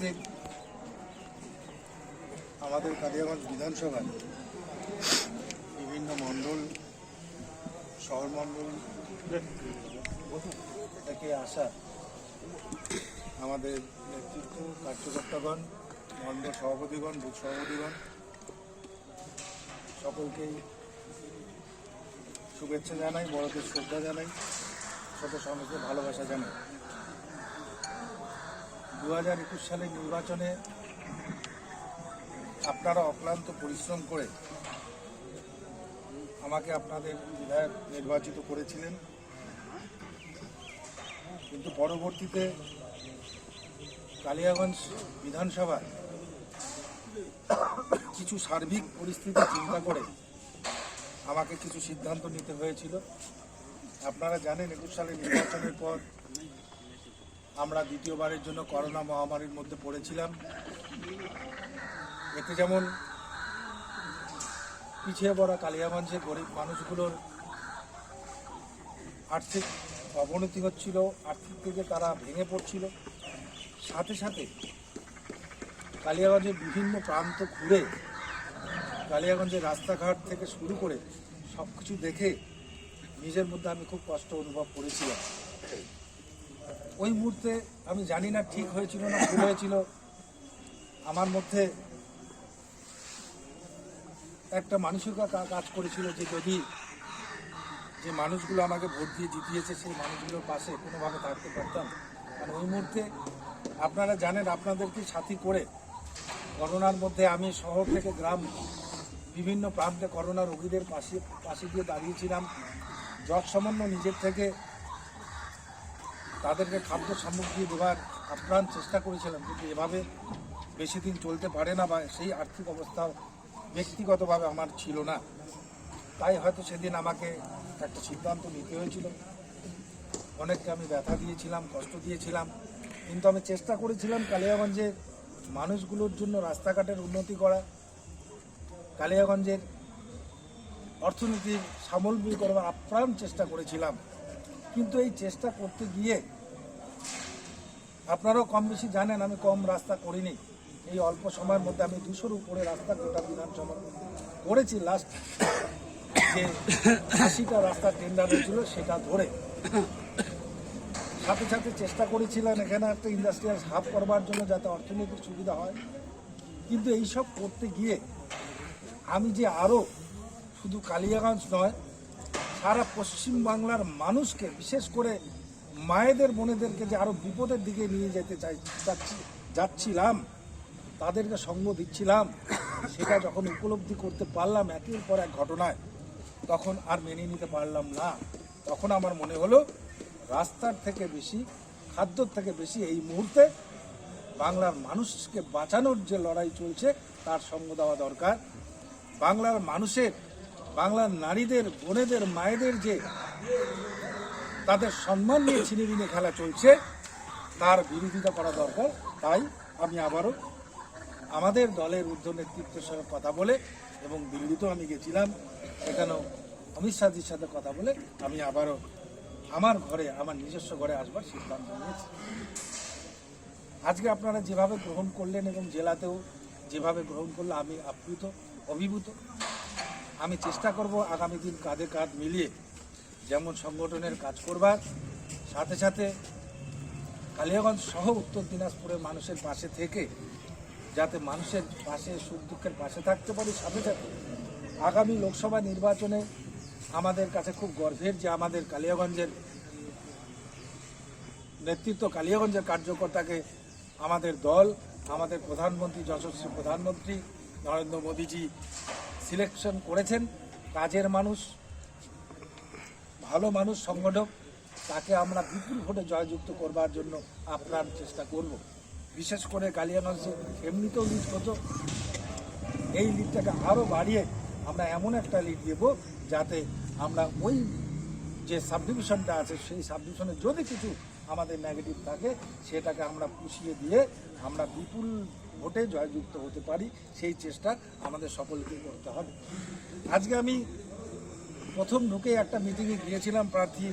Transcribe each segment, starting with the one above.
উপস্থিত আমাদের কালিয়াগঞ্জ বিধানসভায় বিভিন্ন মণ্ডল, শহর মণ্ডল থেকে আসা আমাদের নেতৃত্ব, কার্যকর্তাগণ মণ্ডল সভাপতিগণ, বুথ সভাপতিগণ সকলকেই শুভেচ্ছা জানাই, বড়দের শ্রদ্ধা জানাই ছোট সমাজকে ভালোবাসা জানাই। দু হাজার একুশ সালের নির্বাচনে আপনারা অক্লান্ত পরিশ্রম করে আমাকে আপনাদের বিধায়ক নির্বাচিত করেছিলেন। কিন্তু পরবর্তীতে কালিয়াগঞ্জ বিধানসভায় কিছু সার্বিক পরিস্থিতি চিন্তা করে আমাকে কিছু সিদ্ধান্ত নিতে হয়েছিল। আপনারা জানেন একুশ সালের নির্বাচনের পর আমরা দ্বিতীয়বারের জন্য করোনা মহামারীর মধ্যে পড়েছিলাম। এতে যেমন পিছিয়ে পড়া কালিয়াগঞ্জের গরিব মানুষগুলোর আর্থিক অবনতি হচ্ছিল, আর্থিক দিকে তারা ভেঙে পড়ছিল। সাথে সাথে কালিয়াগঞ্জের বিভিন্ন প্রান্ত ঘুরে কালিয়াগঞ্জের রাস্তাঘাট থেকে শুরু করে সব কিছু দেখে নিজের মধ্যে আমি খুব কষ্ট অনুভব করেছিলাম। ওই মুহূর্তে আমি জানি না ঠিক হয়েছিল না ভুল হয়েছিল। আমার মধ্যে একটা মানসিকতা কাজ করেছিল যে যদি যে মানুষগুলো আমাকে ভোট দিয়ে জিতিয়েছে, সেই মানুষগুলোর পাশে কোনোভাবে থাকতে পারতাম। কারণ ওই মুহূর্তে আপনারা জানেন, আপনাদেরকে সাথী করে করোনার মধ্যে আমি শহর থেকে গ্রাম বিভিন্ন প্রান্তে করোনা রোগীদের পাশে পাশে গিয়ে দাঁড়িয়েছিলাম। যত সামান্য নিজের থেকে তাদেরকে খাদ্য সামগ্রী দেওয়ার আপ্রাণ চেষ্টা করেছিলাম, কিন্তু এভাবে বেশি দিন চলতে পারে না বা সেই আর্থিক অবস্থা ব্যক্তিগতভাবে আমার ছিল না। তাই হয়তো সেদিন আমাকে একটা সিদ্ধান্ত নিতে হয়েছিল। অনেককে আমি ব্যথা দিয়েছিলাম, কষ্ট দিয়েছিলাম, কিন্তু আমি চেষ্টা করেছিলাম কালিয়াগঞ্জের মানুষগুলোর জন্য রাস্তাঘাটের উন্নতি করা, কালিয়াগঞ্জের অর্থনীতির সামলবী করবার আপ্রাণ চেষ্টা করেছিলাম। কিন্তু এই চেষ্টা করতে গিয়ে আপনারাও কম বেশি জানেন, আমি কম রাস্তা করিনি। এই অল্প সময়ের মধ্যে আমি দুশোর উপরে রাস্তা গোটা বিধানসভা করেছি। লাস্ট যে আশিটা রাস্তা টেন্ডার হয়েছিল সেটা ধরে। সাথে সাথে চেষ্টা করেছিলেন এখানে একটা ইন্ডাস্ট্রিয়াল হাব করবার জন্য যাতে অর্থনৈতিক সুবিধা হয়। কিন্তু এইসব করতে গিয়ে আমি যে আরও শুধু কালিয়াগঞ্জ নয় সারা পশ্চিম বাংলার মানুষকে, বিশেষ করে মায়েদের, বোনেদেরকে যে আরও বিপদের দিকে নিয়ে যেতে চাই, যাচ্ছি, যাচ্ছিলাম, তাদেরকে সঙ্গ দিচ্ছিলাম, সেটা যখন উপলব্ধি করতে পারলাম একের পর এক ঘটনায়, তখন আর মেনে নিতে পারলাম না। তখন আমার মনে হলো, রাস্তার থেকে বেশি, খাদ্যর থেকে বেশি এই মুহূর্তে বাংলার মানুষকে বাঁচানোর যে লড়াই চলছে, তার সঙ্গ দেওয়া দরকার। বাংলার মানুষের বাংলার নারীদের, বোনেদের, মায়েদের যে তাদের সম্মান নিয়ে ছিনিমিনি খেলা চলছে, তার বিরোধিতা করা দরকার। তাই আমি আবারও আমাদের দলের ঊর্ধ্ব নেতৃত্বের সঙ্গে কথা বলে এবং দিল্লিতেও আমি গেছিলাম, সেখানেও অমিত শাহজির সাথে কথা বলে আমি আবারও আমার ঘরে, আমার নিজস্ব ঘরে আসবার সিদ্ধান্ত নিয়েছি। আজকে আপনারা যেভাবে গ্রহণ করলেন এবং জেলাতেও যেভাবে গ্রহণ করলে আমি আপ্লুত, অভিভূত আমি চেষ্টা করব আগামী দিন কাঁধে কাঁধ মিলিয়ে যেমন সংগঠনের কাজ করবার, সাথে সাথে কালিয়াগঞ্জ সহ উত্তর দিনাজপুরের মানুষের পাশে থেকে যাতে মানুষের পাশে, সুখ দুঃখের পাশে থাকতে পারি, সাথে সাথে আগামী লোকসভা নির্বাচনে আমাদের কাছে খুব গর্বের যে আমাদের কালিয়াগঞ্জের নেতৃত্ব, কালিয়াগঞ্জের কার্যকর্তাকে আমাদের দল, আমাদের প্রধানমন্ত্রী, যশস্বী প্রধানমন্ত্রী নরেন্দ্র মোদীজি সিলেকশন করেছেন, কাজের মানুষ, ভালো মানুষ, সংগঠক, তাকে আমরা বিপুল ভোটে জয়যুক্ত করবার জন্য আপ্রাণ চেষ্টা করব। বিশেষ করে কালিয়াগঞ্জে এমনিতেও লিড হতো এই লিডটাকে আরও বাড়িয়ে আমরা এমন একটা লিড দেব যাতে আমরা ওই যে সাবডিভিশনটা আছে, সেই সাবডিভিশনে যদি কিছু আমাদের নেগেটিভ থাকে, সেটাকে আমরা পুষিয়ে দিয়ে আমরা বিপুল ভোটে জয়যুক্ত হতে পারি, সেই চেষ্টা আমাদের সকলকে করতে হবে। আজকে আমি প্রথম ঢুকে একটা মিটিংয়ে গিয়েছিলাম প্রার্থী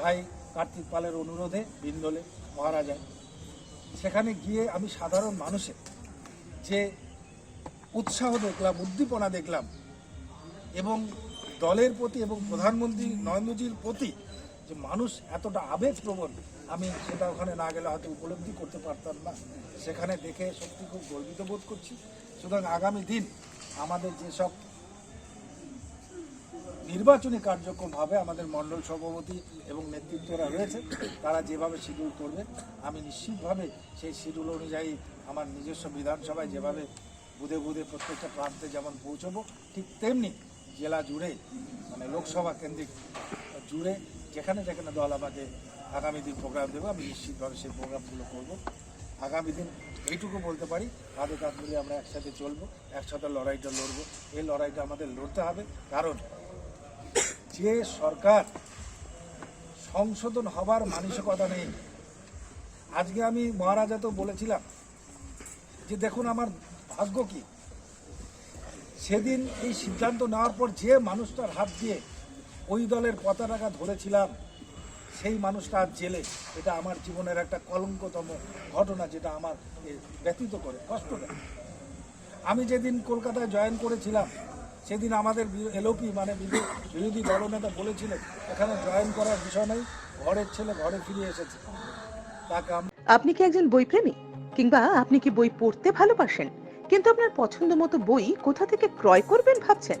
ভাই কার্তিক পালের অনুরোধে বিন্দলে মহারাজা সেখানে গিয়ে আমি সাধারণ মানুষের যে উৎসাহ দেখলাম, উদ্দীপনা দেখলাম এবং দলের প্রতি এবং প্রধানমন্ত্রী নরেন্দ্রজির প্রতি যে মানুষ এতটা আবেগপ্রবণ, আমি সেটা ওখানে না গেলে হয়তো উপলব্ধি করতে পারতাম না। সেখানে দেখে সত্যি খুব গর্বিত বোধ করছি। সুতরাং আগামী দিন আমাদের যেসব নির্বাচনী কার্যক্রম হবে আমাদের মণ্ডল সভাপতি এবং নেতৃত্বরা রয়েছে, তারা যেভাবে শিডিউল করবে আমি নিশ্চিতভাবে সেই শিডিউল অনুযায়ী আমার নিজস্ব বিধানসভায় যেভাবে বুধে বুধে প্রত্যেকটা প্রান্তে যেমন পৌঁছবো, ঠিক তেমনি জেলা জুড়ে মানে লোকসভা কেন্দ্রিক জুড়ে যেখানে যেখানে দল আমাকে আগামী দিন প্রোগ্রাম দেবো, আমি নিশ্চিতভাবে সেই প্রোগ্রামগুলো করব। আগামী দিন এইটুকু বলতে পারি কাঁধে কাঁধ মিলিয়ে আমরা একসাথে চলবো, একসাথে লড়াইটা লড়বো। এই লড়াইটা আমাদের লড়তে হবে, কারণ যে সরকার সংশোধন হবার মানসিকতা নেই। আজকে আমি মহারাজাতেও বলেছিলাম যে, দেখুন আমার ভাগ্য কি। সেদিন এই সিদ্ধান্ত নেওয়ার পর যে মানুষটার হাত দিয়ে ওই দলের পতাকা ধরেছিলাম, সেই মানুষটা আজ জেলে। এটা আমার জীবনের একটা কলঙ্কতম ঘটনা যেটা আমার ব্যতীত করে, কষ্ট দেয়। আমি যেদিন কলকাতায় জয়েন করেছিলাম, সেদিন আমাদের এলওপি মানে বিরোধী দলনেতা বলেছিলেন, এখানে জয়েন করার বিষয় নেই, ঘরের ছেলে ঘরে ফিরে এসেছে। তাকে আপনি কি একজন বই প্রেমী কিংবা আপনি কি বই পড়তে ভালোবাসেন? কিন্তু আপনার পছন্দ মতো বই কোথা থেকে ক্রয় করবেন ভাবছেন?